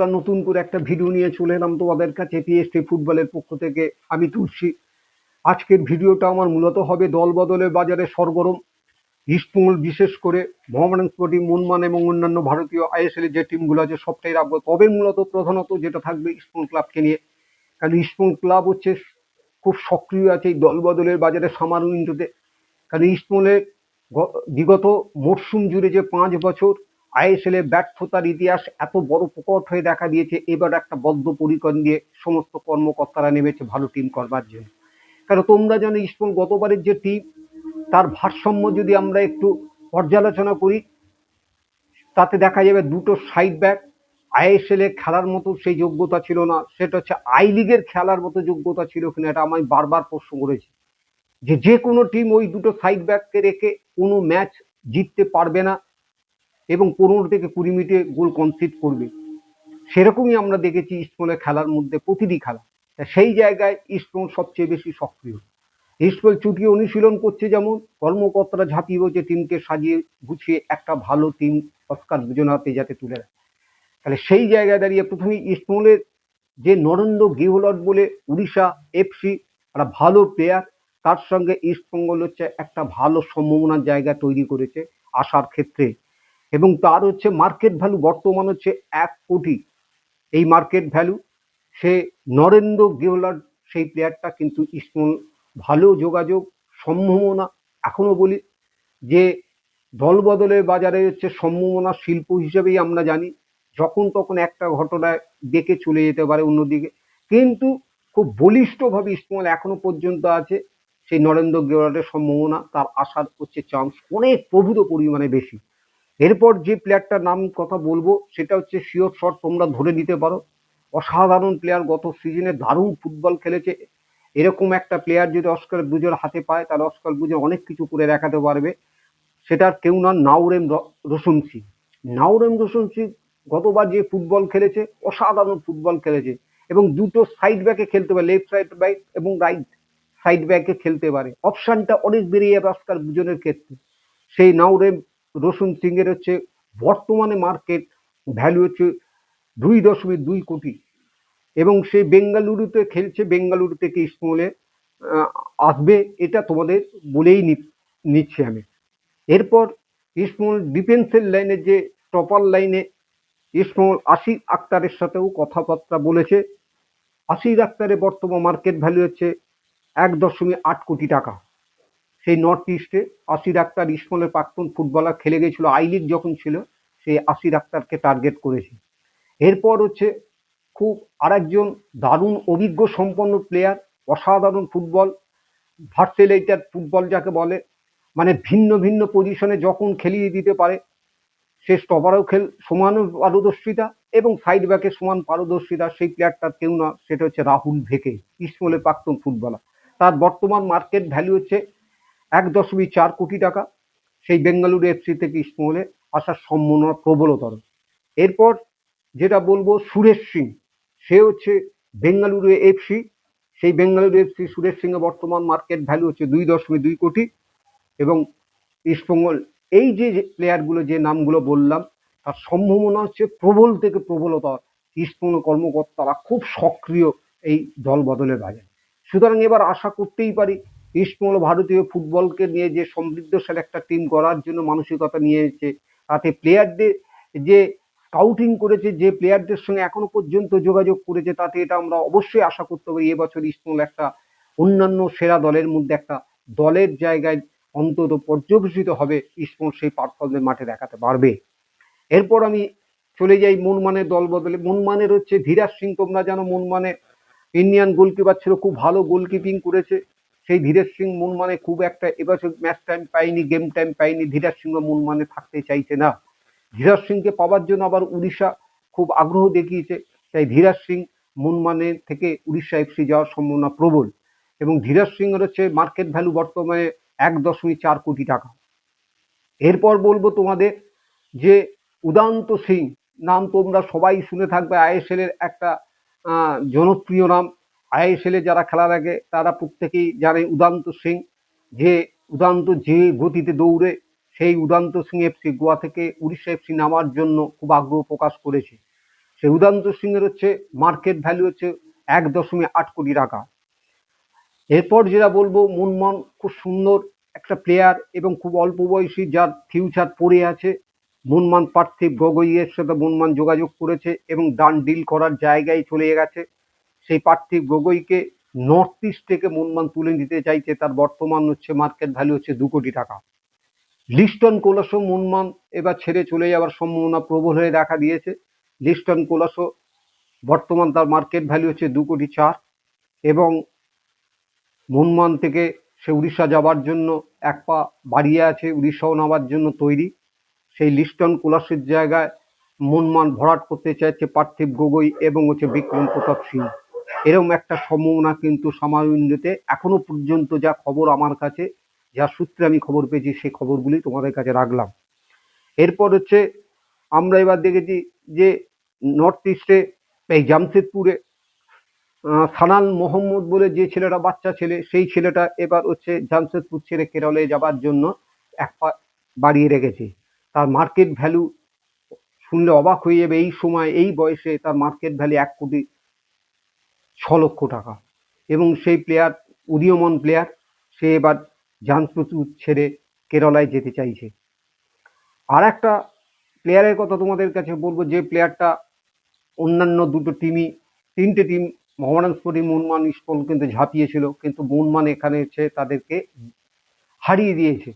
বন্ধুরা নতুন করে একটা ভিডিও নিয়ে চলে এলাম তোমাদের কাছে পিএসটি ফুটবলের পক্ষ থেকে। আমি তুলছি আজকের ভিডিওটা আমার মূলত হবে দল বদলের বাজারে সরগরম। ইস্টবেঙ্গল বিশেষ করে মোহামেডান স্পোর্টিং, মুনমান এবং অন্যান্য ভারতীয় আইএসএল যে টিমগুলো আছে, সবটাই রাখব। তবে মূলত প্রধানত যেটা থাকবে ইস্টবেঙ্গল ক্লাবকে নিয়ে। কারণ ইস্টবেঙ্গল ক্লাব হচ্ছে খুব সক্রিয় আছে এই দল বদলের বাজারে সামার উইন্ডোতে কারণ ইস্টবেঙ্গলের বিগত মরশুম জুড়ে যে পাঁচ বছর আইএসএল এ ব্যর্থতার ইতিহাস এত বড় প্রকট হয়ে দেখা দিয়েছে, এবার একটা বদ্ধ পরিকর নিয়ে সমস্ত কর্মকর্তারা নেমেছে ভালো টিম করবার জন্য। কারণ তোমরা জানো ইস্টবেঙ্গল গতবারের যে টিম তার ভারসাম্য যদি আমরা একটু পর্যালোচনা করি, তাতে দেখা যাবে দুটো সাইড ব্যাক আইএসএল এ খেলার মতো সেই যোগ্যতা ছিল না, সেটা হচ্ছে আই লিগের খেলার মতো যোগ্যতা ছিল কিনা এটা আমি বারবার প্রশ্ন করেছি। যে যে কোনো টিম ওই দুটো সাইড ব্যাককে রেখে কোনো ম্যাচ জিততে পারবে না এবং পনেরো থেকে কুড়ি মিনিটে গোল কনসিড করবে। সেরকমই আমরা দেখেছি ইস্টবেঙ্গলের খেলার মধ্যে প্রতিটি খেলা। তা সেই জায়গায় ইস্টবেঙ্গল সবচেয়ে বেশি সক্রিয়। ইস্টবেঙ্গল চুটি অনুশীলন করছে যেমন, কর্মকর্তারা ঝাঁপিয়ে পড়ছে, টিমকে সাজিয়ে গুছিয়ে একটা ভালো টিম অস্কার দুজনের হাতে যাতে তুলে দেয়। তাহলে সেই জায়গায় দাঁড়িয়ে প্রথমে ইস্টবেঙ্গলের যে নরেন্দ্র গেহলট বলে উড়িষ্যা এফসি একটা ভালো প্লেয়ার তার সঙ্গে ইস্টবেঙ্গল হচ্ছে একটা ভালো সম্ভাবনার জায়গা তৈরি করেছে আসার ক্ষেত্রে। এবং তার হচ্ছে মার্কেট ভ্যালু বর্তমান হচ্ছে এক কোটি। এই মার্কেট ভ্যালু সে নরেন্দ্র গেহলট সেই প্লেয়ারটা কিন্তু ইস্টবেঙ্গল ভালো যোগাযোগ, সম্ভাবনা, এখনও বলি যে দল বদলের বাজারে হচ্ছে সম্ভাবনা শিল্প হিসেবেই আমরা জানি, যখন তখন একটা ঘটনায় ডেকে চলে যেতে পারে অন্যদিকে। কিন্তু খুব বলিষ্ঠভাবে ইস্টবেঙ্গল এখনও পর্যন্ত আছে, সেই নরেন্দ্র গেওয়ারের সম্ভাবনা, তার আসার হচ্ছে চান্স অনেক প্রভূত পরিমাণে বেশি। এরপর যে প্লেয়ারটার নাম কথা বলব, সেটা হচ্ছে শিওর শট তোমরা ধরে নিতে পারো। অসাধারণ প্লেয়ার গত সিজনে দারুণ ফুটবল খেলেছে। এরকম একটা প্লেয়ার যদি অস্কার বুজোর হাতে পায়, তাহলে অস্কার বুজো অনেক কিছু করে দেখাতে পারবে। সেটার কেউ না নাওরেম র- রোশন সিং। নাওরেম রসুন সিং গতবার যে ফুটবল খেলেছে, অসাধারণ ফুটবল খেলেছে এবং দুটো সাইড ব্যাকে খেলতে পারে লেফট সাইড ব্যাক এবং রাইট সাইড ব্যাকে খেলতে পারে। অপশানটা অনেক বেরিয়ে যাবে অস্কার বুজনের ক্ষেত্রে। সেই নাউরেম রোশন সিং এর হচ্ছে বর্তমানে মার্কেট ভ্যালু হচ্ছে দুই দশমিক দুই কোটি। এবং সে বেঙ্গালুরুতে খেলছে, বেঙ্গালুরু থেকে ইস্টবেঙ্গলে আসবে, এটা তোমাদের বলেই নিচ্ছি আমি। এরপর ইস্টবেঙ্গল ডিফেন্সের লাইনে যে টপার লাইনে ইস্টবেঙ্গল আশিক আক্তারের সাথেও কথাবার্তা বলেছে। আশিক আক্তারের বর্তমান মার্কেট ভ্যালু হচ্ছে এক দশমিক আট কোটি টাকা। সেই নর্থ ইস্টে আশির আক্তার ইস্টবেঙ্গলের প্রাক্তন ফুটবলার খেলে গেছিল আই লিগ যখন ছিল সেই আশির আক্তারকে টার্গেট করেছে। এরপর হচ্ছে খুব আরেকজন দারুণ অভিজ্ঞ সম্পন্ন প্লেয়ার অসাধারণ ফুটবল ভার্সেলেটার ফুটবল যাকে বলে মানে ভিন্ন ভিন্ন পজিশনে যখন খেলিয়ে দিতে পারে, সে স্টপারও খেল, সমান পারদর্শিতা এবং সাইড ব্যাকে সমান পারদর্শিতা, সেই প্লেয়ারটার কেউ না, সেটা হচ্ছে রাহুল ভেকে ইস্টবেঙ্গলের প্রাক্তন ফুটবলার তার বর্তমান মার্কেট ভ্যালু হচ্ছে এক দশমিক চার কোটি টাকা সেই বেঙ্গালুরু এফসি থেকে ইস্টবেঙ্গলে আসার সম্ভাবনা প্রবলতর। এরপর যেটা বলব সুরেশ সিং, সে হচ্ছে বেঙ্গালুরু এফসি সেই বেঙ্গালুরু এফসি সুরেশ সিং এর বর্তমান মার্কেট ভ্যালু হচ্ছে দুই দশমিক দুই কোটি এবং ইস্টবেঙ্গল, এই যে যে প্লেয়ারগুলো যে নামগুলো বললাম, তার সম্ভাবনা হচ্ছে প্রবল থেকে প্রবলতর ইস্টবেঙ্গল কর্মকর্তারা খুব সক্রিয় এই দল বদলের বাজারে সুতরাং এবার আশা করতেই পারি ইস্টবেঙ্গল ভারতীয় ফুটবলকে নিয়ে যে সমৃদ্ধশালী একটা টিম করার জন্য মানসিকতা নিয়েছে, তাতে প্লেয়ারদের যে স্কাউটিং করেছে, যে প্লেয়ারদের সঙ্গে এখনও পর্যন্ত যোগাযোগ করেছে, তাতে এটা আমরা অবশ্যই আশা করতে পারি এবছর ইস্টবেঙ্গল একটা অন্যান্য সেরা দলের মধ্যে একটা দলের জায়গায় অন্তত পর্যবেসিত হবে ইস্টবেঙ্গল সেই পারফরমেন্স মাঠে দেখাতে পারবে। এরপর আমি চলে যাই মনমানের দল বদলে। মনমানের হচ্ছে ধীরাজ সিং, তোমরা জানো মনমানে ইন্ডিয়ান গোলকিপার ছিল, খুব ভালো গোলকিপিং করেছে। সেই ধীরেজ সিং মনমানে খুব একটা এবছর ম্যাচ টাইম পায়নি গেম টাইম পায়নি ধীরাজ সিংহ মনমানে থাকতে চাইছে না। ধীরাজ সিংকে পাওয়ার জন্য আবার উড়িষ্যা খুব আগ্রহ দেখিয়েছে, তাই ধীরাজ সিং মনমানের থেকে উড়িষ্যা এফসি যাওয়ার সম্ভাবনা প্রবল। এবং ধীরাজ সিং হচ্ছে মার্কেট ভ্যালু বর্তমানে এক দশমিক চার কোটি টাকা। এরপর বলব তোমাদের যে উদান্ত সিং, নাম তোমরা সবাই শুনে থাকবে, আইএসএল এর একটা জনপ্রিয় নাম। আইএসএল যারা খেলা লাগে তারা প্রত্যেকেই জানে উদান্ত সিং। যে উদান্ত যে গতিতে দৌড়ে, সেই উদান্ত সিং এফসি গোয়া থেকে উড়িষ্যা এফসি নামার জন্য খুব আগ্রহ প্রকাশ করেছে। সেই উদান্ত সিংয়ের হচ্ছে মার্কেট ভ্যালু হচ্ছে এক দশমিক আট কোটি টাকা। এরপর যেটা বলব, মুনমান খুব সুন্দর একটা প্লেয়ার এবং খুব অল্প বয়সী যার ফিউচার পড়ে আছে। মুনমান পার্থিব গগৈয়ের সাথে মুনমান যোগাযোগ করেছে এবং ডান ডিল করার জায়গায় চলে গেছে। সেই পার্থিব গগৈকে নর্থ ইস্ট থেকে মুনমান তুলে নিতে চাইছে, তার বর্তমান হচ্ছে মার্কেট ভ্যালু হচ্ছে দু কোটি টাকা। লিস্টন কোলাসো মুনমান এবার ছেড়ে চলে যাওয়ার সম্ভাবনা প্রবল হয়ে দেখা দিয়েছে। লিস্টন কোলাসো বর্তমান তার মার্কেট ভ্যালু হচ্ছে দু কোটি চার এবং মুনমান থেকে সে উড়িষ্যা যাবার জন্য এক পা বাড়িয়ে আছে, উড়িষ্যাও নামার জন্য তৈরি। সেই লিস্টন কোলাসের জায়গায় মুনমান ভরাট করতে চাইছে পার্থিব গগৈ এবং হচ্ছে বিক্রম প্রতাপ সিং। এরকম একটা সম্ভাবনা কিন্তু সামান্যতে এখনও পর্যন্ত যা খবর আমার কাছে, যা সূত্রে আমি খবর পেয়েছি, সেই খবরগুলি তোমাদের কাছে রাখলাম। এরপর হচ্ছে, আমরা এবার দেখেছি যে নর্থ ইস্টে এই জামশেদপুরে সানাল মোহাম্মদ বলে যে ছেলেটা বাচ্চা ছেলে, সেই ছেলেটা এবার হচ্ছে জামশেদপুর ছেড়ে কেরলে যাবার জন্য এক পা বাড়িয়ে রেখেছে। তার মার্কেট ভ্যালু শুনলে অবাক হয়ে যাবে, এই সময়, এই বয়সে তার মার্কেট ভ্যালু এক কোটি লক্ষ টাকা। এবং সেই প্লেয়ার উদীয়মান প্লেয়ার সে এবার জামশেদপুর ছেড়ে কেরালায় যেতে চাইছে। আর একটা প্লেয়ারের কথা তোমাদের কাছে বলব, যে প্লেয়ারটা অন্যান্য দুটো টিমই তিনটে টিম মোহামেডান স্পোর্টিং মুনমান ইস্পল কিন্তু ঝাঁপিয়েছিল, কিন্তু মুনমান এখানে এসে তাদেরকে হারিয়ে দিয়েছে।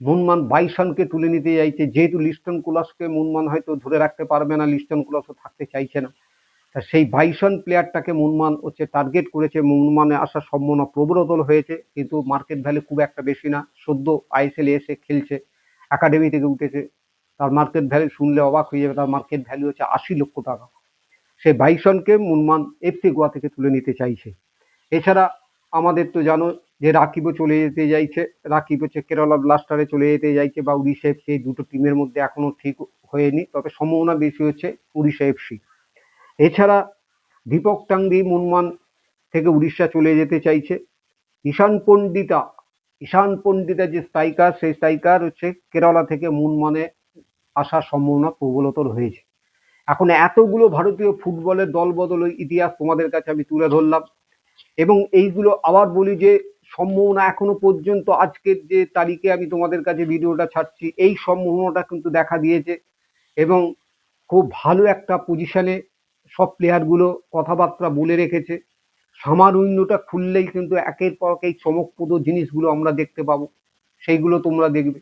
মুনমান বাইসানকে তুলে নিতে চাইছে, যেহেতু লিস্টন কুলাসকে মুনমান হয়তো ধরে রাখতে পারবে না, লিস্টন কুলাসও থাকতে চাইছে না। তা সেই বাইসন প্লেয়ারটাকে মুনমান হচ্ছে টার্গেট করেছে। মুনমানে আসার সম্ভাবনা প্রবলতল হয়েছে, কিন্তু মার্কেট ভ্যালু খুব একটা বেশি না। সদ্য আইএসএল এসে খেলছে একাডেমি থেকে উঠেছে। তার মার্কেট ভ্যালু শুনলে অবাক হয়ে যাবে, তার মার্কেট ভ্যালু হচ্ছে আশি লক্ষ টাকা। সে বাইসনকে মুনমান এফসি গোয়া থেকে তুলে নিতে চাইছে। এছাড়া আমাদের তো জানো যে রাকিবও চলে যেতে চাইছে রাকিব হচ্ছে কেরালা ব্লাস্টারে চলে যেতে চাইছে বা উড়িষ্যা এফসি এই দুটো টিমের মধ্যে এখনও ঠিক হয়নি, তবে সম্ভাবনা বেশি হচ্ছে উড়িষ্যা এফসি এছাড়া দীপক টাংরি মুনমান থেকে উড়িষ্যা চলে যেতে চাইছে। ঈশান পণ্ডিতা ঈশান পণ্ডিতা যে স্ট্রাইকার, সেই স্ট্রাইকার হচ্ছে কেরালা থেকে মুনমানে আসার সম্ভাবনা প্রবলতর হয়েছে। এখন এতগুলো ভারতীয় ফুটবলের দল বদলের ইতিহাস তোমাদের কাছে আমি তুলে ধরলাম এবং এইগুলো আবার বলি যে সম্ভাবনা এখনও পর্যন্ত আজকের যে তারিখে আমি তোমাদের কাছে ভিডিওটা ছাড়ছি, এই সম্ভাবনাটা কিন্তু দেখা দিয়েছে এবং খুব ভালো একটা পজিশনে সব প্লেয়ারগুলো কথাবার্তা বলে রেখেছে। সামার উইন্ডোটা খুললেই কিন্তু একের পর এক এই চমকপ্রদ জিনিসগুলো আমরা দেখতে পাবো। সেইগুলো তোমরা দেখবে।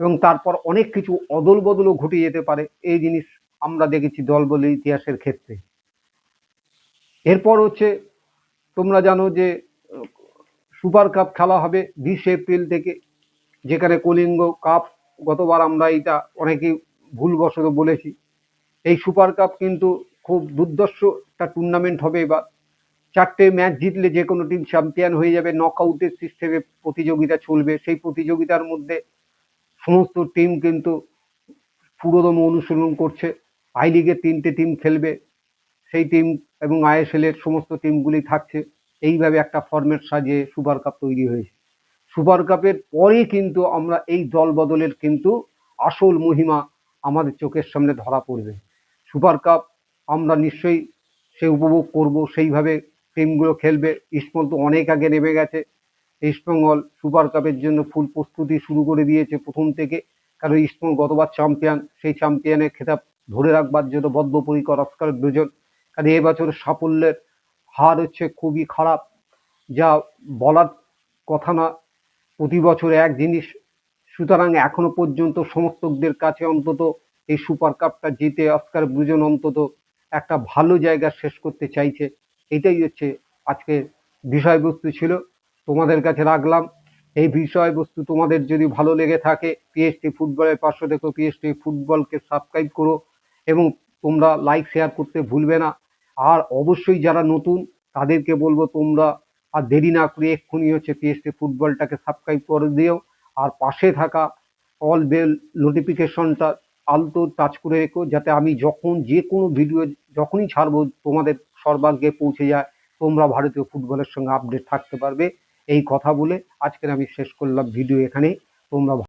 এবং তারপর অনেক কিছু অদল বদলও ঘটে যেতে পারে। এই জিনিস আমরা দেখেছি দল বলে ইতিহাসের ক্ষেত্রে। এরপর হচ্ছে তোমরা জানো যে, সুপার কাপ খেলা হবে বিশে এপ্রিল থেকে, যেখানে কলিঙ্গ কাপ গতবার আমরা এটা অনেকেই ভুলবশত বলেছি। এই সুপার কাপ কিন্তু খুব দুর্দর্শ একটা টুর্নামেন্ট হবে এবার চারটে ম্যাচ জিতলে যে কোনো টিম চ্যাম্পিয়ন হয়ে যাবে নক আউটের সিস্টেমে প্রতিযোগিতা চলবে। সেই প্রতিযোগিতার মধ্যে সমস্ত টিম কিন্তু পুরোদম অনুশীলন করছে। আই লিগের তিনটে টিম খেলবে, সেই টিম এবং আইএসএল এর সমস্ত টিমগুলি থাকছে। এইভাবে একটা ফরম্যাট সাজিয়ে সুপার কাপ তৈরি হয়েছে। সুপার কাপের পরেই কিন্তু আমরা এই দল বদলের কিন্তু আসল মহিমা আমাদের চোখের সামনে ধরা পড়বে। সুপার কাপ আমরা নিশ্চয়ই সে উপভোগ করব, সেইভাবে টিমগুলো খেলবে। ইস্টবেঙ্গল তো অনেক আগে নেমে গেছে। ইস্টবেঙ্গল সুপার কাপের জন্য ফুল প্রস্তুতি শুরু করে দিয়েছে প্রথম থেকে। কারণ ইস্টবেঙ্গল গতবার চ্যাম্পিয়ন সেই চ্যাম্পিয়নের খেতাব ধরে রাখবার জন্য বদ্ধপরিকর অস্কার দুজন। কারণ এবছর সাফল্যের হার হচ্ছে খুবই খারাপ। যা বলার কথা না। প্রতি বছর এক জিনিস, সুতরাং এখনও পর্যন্ত সমর্থকদের কাছে অন্তত এই সুপার কাপটা জিতে অস্কার ব্রুজন অন্তত একটা ভালো জায়গা শেষ করতে চাইছে। এটাই হচ্ছে আজকের বিষয়বস্তু ছিল। তোমাদের কাছে রাখলাম। এই বিষয়বস্তু তোমাদের যদি ভালো লেগে থাকে পিএসটি ফুটবলের পাশে দেখো পিএসটি ফুটবলকে সাবস্ক্রাইব করো এবং তোমরা লাইক শেয়ার করতে ভুলবে না। আর অবশ্যই যারা নতুন, তাদেরকে বলব তোমরা আর দেরি না করে এক্ষুনি হচ্ছে পিএসটি ফুটবলটাকে সাবস্ক্রাইব করে দিও। আর পাশে থাকা অল বেল নোটিফিকেশনটা আলতো টাচ করে রেখো, যাতে আমি যখন যে কোনো ভিডিও যখনই ছাড়বো, তোমাদের সর্বাগ্রে পৌঁছে যায়, তোমরা ভারতীয় ফুটবলের সঙ্গে আপডেট থাকতে পারবে। এই কথা বলে আজকের আমি শেষ করলাম। ভিডিও এখানেই। তোমরা